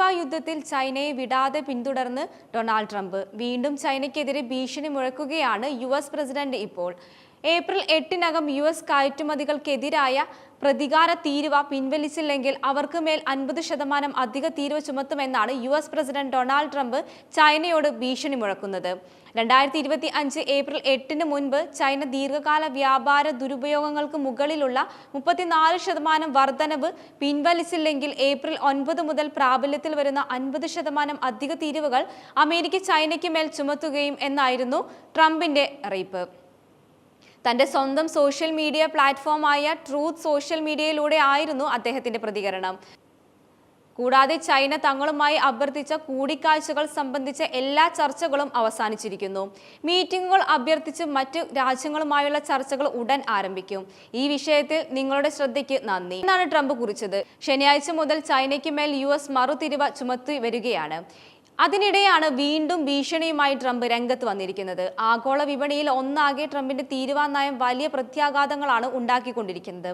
തീരുവ യുദ്ധത്തിൽ ചൈനയെ വിടാതെ പിന്തുടർന്ന് ഡൊണാൾഡ് ട്രംപ്. വീണ്ടും ചൈനയ്ക്കെതിരെ ഭീഷണി മുഴക്കുകയാണ് യു പ്രസിഡന്റ് ഇപ്പോൾ. ഏപ്രിൽ എട്ടിനകം യു എസ് കയറ്റുമതികൾക്കെതിരായ പ്രതികാര തീരുവ പിൻവലിച്ചില്ലെങ്കിൽ അവർക്ക് മേൽ അൻപത് ശതമാനം അധിക തീരുവ ചുമത്തുമെന്നാണ് U S president Donald Trump ചൈനയോട് ഭീഷണി മുഴക്കുന്നത് രണ്ടായിരത്തി ഇരുപത്തി അഞ്ച് ഏപ്രിൽ എട്ടിന് മുൻപ് ചൈന ദീർഘകാല വ്യാപാര ദുരുപയോഗങ്ങൾക്ക് മുകളിലുള്ള മുപ്പത്തിനാല് ശതമാനം വർധനവ് പിൻവലിച്ചില്ലെങ്കിൽ ഏപ്രിൽ ഒൻപത് മുതൽ പ്രാബല്യത്തിൽ വരുന്ന അൻപത് ശതമാനം അധിക തീരുവകൾ അമേരിക്ക ചൈനയ്ക്ക് മേൽ ചുമത്തുകയും എന്നായിരുന്നു ട്രംപിന്റെ അറിയിപ്പ്. തന്റെ സ്വന്തം സോഷ്യൽ മീഡിയ പ്ലാറ്റ്ഫോമായ ട്രൂത്ത് സോഷ്യൽ മീഡിയയിലൂടെ ആയിരുന്നു അദ്ദേഹത്തിന്റെ പ്രതികരണം. കൂടാതെ ചൈന തങ്ങളുമായി അഭ്യർത്ഥിച്ച കൂടിക്കാഴ്ചകൾ സംബന്ധിച്ച എല്ലാ ചർച്ചകളും അവസാനിച്ചിരിക്കുന്നു. മീറ്റിംഗുകൾ അഭ്യർത്ഥിച്ച് മറ്റ് രാജ്യങ്ങളുമായുള്ള ചർച്ചകൾ ഉടൻ ആരംഭിക്കും. ഈ വിഷയത്തിൽ നിങ്ങളുടെ ശ്രദ്ധയ്ക്ക് നന്ദി. എന്നാണ് ട്രംപ് കുറിച്ചത്. ശനിയാഴ്ച മുതൽ ചൈനയ്ക്ക് മേൽ യു എസ് മറുതിരിവ ചുമത്തി വരികയാണ്. അതിനിടെയാണ് വീണ്ടും ഭീഷണിയുമായി ട്രംപ് രംഗത്ത് വന്നിരിക്കുന്നത്. ആഗോള വിപണിയിൽ ഒന്നാകെ ട്രംപിന്റെ തീരുവാ നയം വലിയ പ്രത്യാഘാതങ്ങളാണ് ഉണ്ടാക്കിക്കൊണ്ടിരിക്കുന്നത്.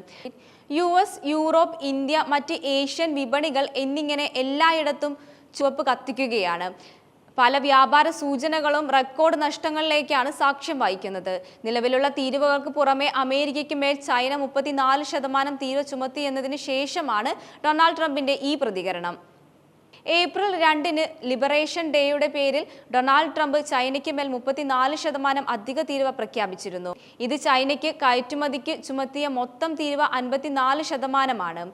യു എസ് യൂറോപ്പ് ഇന്ത്യ മറ്റ് ഏഷ്യൻ വിപണികൾ എന്നിങ്ങനെ എല്ലായിടത്തും ചുവപ്പ് കത്തിക്കുകയാണ്. പല വ്യാപാര സൂചനകളും റെക്കോർഡ് നഷ്ടങ്ങളിലേക്കാണ് സാക്ഷ്യം വഹിക്കുന്നത്. നിലവിലുള്ള തീരുവകൾക്ക് പുറമെ അമേരിക്കയ്ക്ക് മേൽ ചൈന മുപ്പത്തിനാല് ശതമാനം തീരുവ ചുമത്തി എന്നതിന് ശേഷമാണ് ഡൊണാൾഡ് ട്രംപിന്റെ ഈ പ്രതികരണം. ഏപ്രിൽ രണ്ടിന് ലിബറേഷൻ ഡേയുടെ പേരിൽ ഡൊണാൾഡ് ട്രംപ് ചൈനയ്ക്ക് മേൽ മുപ്പത്തിനാല് ശതമാനം അധിക തീരുവ പ്രഖ്യാപിച്ചിരുന്നു. ഇത് ചൈനയ്ക്ക് കയറ്റുമതിക്ക് ചുമത്തിയ മൊത്തം തീരുവ അൻപത്തിനാല് ശതമാനമാണ്.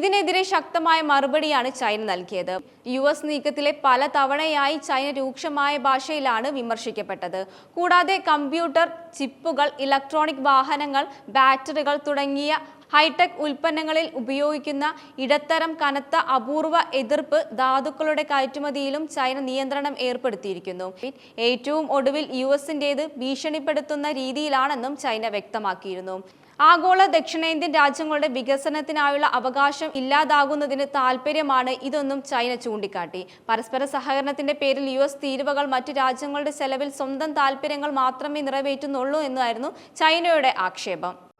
ഇതിനെതിരെ ശക്തമായ മറുപടിയാണ് ചൈന നൽകിയത്. യു എസ് നീക്കത്തിലെ പല തവണയായി ചൈന രൂക്ഷമായ ഭാഷയിലാണ് വിമർശിക്കപ്പെട്ടത്. കൂടാതെ കമ്പ്യൂട്ടർ ചിപ്പുകൾ ഇലക്ട്രോണിക് വാഹനങ്ങൾ ബാറ്ററികൾ തുടങ്ങിയ ഹൈടെക് ഉൽപ്പന്നങ്ങളിൽ ഉപയോഗിക്കുന്ന ഇടത്തരം കനത്ത അപൂർവ എതിർപ്പ് ധാതുക്കളുടെ കയറ്റുമതിയിലും ചൈന നിയന്ത്രണം ഏർപ്പെടുത്തിയിരിക്കുന്നു. ഏറ്റവും ഒടുവിൽ യു എസിന്റേത് ഭീഷണിപ്പെടുത്തുന്ന രീതിയിലാണെന്നും ചൈന വ്യക്തമാക്കിയിരുന്നു. ആഗോള ദക്ഷിണേന്ത്യൻ രാജ്യങ്ങളുടെ വികസനത്തിനായുള്ള അവകാശം ഇല്ലാതാകുന്നതിന് താല്പര്യമാണ് ഇതൊന്നും ചൈന ചൂണ്ടിക്കാട്ടി. പരസ്പര സഹകരണത്തിന്റെ പേരിൽ യു എസ് തീരുവകൾ മറ്റു രാജ്യങ്ങളുടെ ചെലവിൽ സ്വന്തം താല്പര്യങ്ങൾ മാത്രമേ നിറവേറ്റുന്നുള്ളൂ എന്നായിരുന്നു ചൈനയുടെ ആക്ഷേപം.